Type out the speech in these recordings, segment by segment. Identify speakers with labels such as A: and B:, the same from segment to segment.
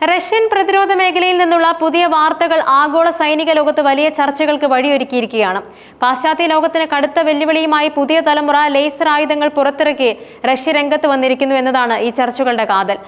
A: Russian പ്രതിരോധ മേഖലയിൽ നിന്നുള്ള പുതിയ വാർത്തകൾ ആഗോള സൈനിക ലോകത്ത് വലിയ ചർച്ചകൾക്ക് വഴിയൊരുക്കിയിരിക്കുകയാണ്. പാശ്ചാത്യ ലോകത്തിന് കടുത്ത വെല്ലുവിളിയുമായി പുതിയ തലമുറ ലേസർ ആയുധങ്ങൾ പുറത്തിറക്കി റഷ്യ രംഗത്ത് വന്നിരിക്കുന്നു എന്നതാണ് ഈ ചർച്ചകളുടെ കാതൽ.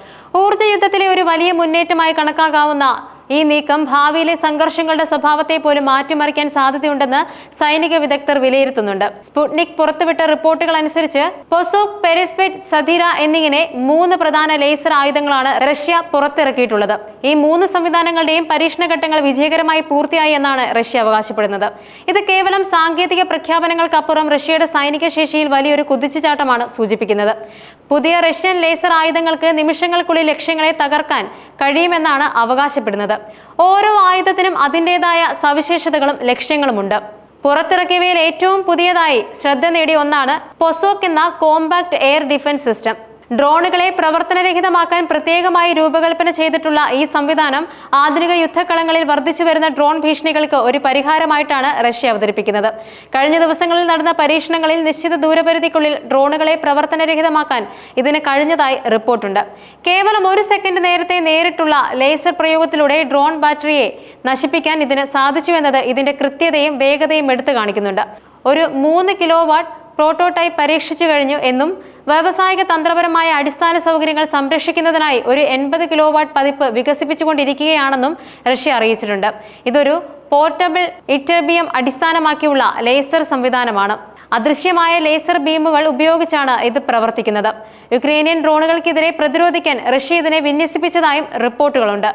A: ഊർജ യുദ്ധത്തിലെ ഒരു വലിയ മുന്നേറ്റമായി കണക്കാക്കാവുന്ന ഈ നീക്കം ഭാവിയിലെ സംഘർഷങ്ങളുടെ സ്വഭാവത്തെ പോലും മാറ്റിമറിക്കാൻ സാധ്യതയുണ്ടെന്ന് സൈനിക വിദഗ്ധർ വിലയിരുത്തുന്നുണ്ട്. സ്പുട്നിക് പുറത്തുവിട്ട റിപ്പോർട്ടുകൾ അനുസരിച്ച് പൊസോക് പെരിസ്പെറ്റ് സധീര എന്നിങ്ങനെ മൂന്ന് പ്രധാന ലേസർ ആയുധങ്ങളാണ് റഷ്യ പുറത്തിറക്കിയിട്ടുള്ളത്. ഈ മൂന്ന് സംവിധാനങ്ങളുടെയും പരീക്ഷണ ഘട്ടങ്ങൾ വിജയകരമായി പൂർത്തിയായി എന്നാണ് റഷ്യ അവകാശപ്പെടുന്നത്. ഇത് കേവലം സാങ്കേതിക പ്രഖ്യാപനങ്ങൾക്കപ്പുറം റഷ്യയുടെ സൈനിക ശേഷിയിൽ വലിയൊരു കുതിച്ചുചാട്ടമാണ് സൂചിപ്പിക്കുന്നത്. പുതിയ റഷ്യൻ ലേസർ ആയുധങ്ങൾക്ക് നിമിഷങ്ങൾക്കുള്ളിൽ ലക്ഷ്യങ്ങളെ തകർക്കാൻ കഴിയുമെന്നാണ് അവകാശപ്പെടുന്നത്. ഓരോ ആയുധത്തിനും അതിന്റെതായ സവിശേഷതകളും ലക്ഷ്യങ്ങളുമുണ്ട്. പുറത്തിറക്കിയവയിൽ ഏറ്റവും പുതിയതായി ശ്രദ്ധ നേടിയ ഒന്നാണ് പൊസോക്ക് എന്ന കോമ്പാക്ട് എയർ ഡിഫൻസ് സിസ്റ്റം. ഡ്രോണുകളെ പ്രവർത്തനരഹിതമാക്കാൻ പ്രത്യേകമായി രൂപകൽപ്പന ചെയ്തിട്ടുള്ള ഈ സംവിധാനം ആധുനിക യുദ്ധക്കളങ്ങളിൽ വർദ്ധിച്ചു വരുന്ന ഡ്രോൺ ഭീഷണികൾക്ക് ഒരു പരിഹാരമായിട്ടാണ് റഷ്യ അവതരിപ്പിക്കുന്നത്. കഴിഞ്ഞ ദിവസങ്ങളിൽ നടന്ന പരീക്ഷണങ്ങളിൽ നിശ്ചിത ദൂരപരിധിക്കുള്ളിൽ ഡ്രോണുകളെ പ്രവർത്തനരഹിതമാക്കാൻ ഇതിന് കഴിഞ്ഞതായി റിപ്പോർട്ടുണ്ട്. കേവലം ഒരു സെക്കൻഡ് നേരത്തെ നേരിട്ടുള്ള ലേസർ പ്രയോഗത്തിലൂടെ ഡ്രോൺ ബാറ്ററിയെ നശിപ്പിക്കാൻ ഇതിന് സാധിച്ചു എന്നത് ഇതിന്റെ കൃത്യതയും വേഗതയും എടുത്തു കാണിക്കുന്നുണ്ട്. ഒരു മൂന്ന് കിലോ വാട്ട് പ്രോട്ടോടൈപ്പ് പരീക്ഷിച്ചു കഴിഞ്ഞു എന്നും വ്യാവസായിക തന്ത്രപരമായ അടിസ്ഥാന സൗകര്യങ്ങൾ സംരക്ഷിക്കുന്നതിനായി ഒരു എൺപത് കിലോ വാട്ട് പതിപ്പ് വികസിപ്പിച്ചുകൊണ്ടിരിക്കുകയാണെന്നും റഷ്യ അറിയിച്ചിട്ടുണ്ട്. ഇതൊരു പോർട്ടബിൾ ഇറ്റർബിയം അടിസ്ഥാനമാക്കിയുള്ള ലേസർ സംവിധാനമാണ്. അദൃശ്യമായ ലേസർ ബീമുകൾ ഉപയോഗിച്ചാണ് ഇത് പ്രവർത്തിക്കുന്നത്. യുക്രൈനിയൻ ഡ്രോണുകൾക്കെതിരെ പ്രതിരോധിക്കാൻ റഷ്യ ഇതിനെ വിന്യസിപ്പിച്ചതായും റിപ്പോർട്ടുകളുണ്ട്.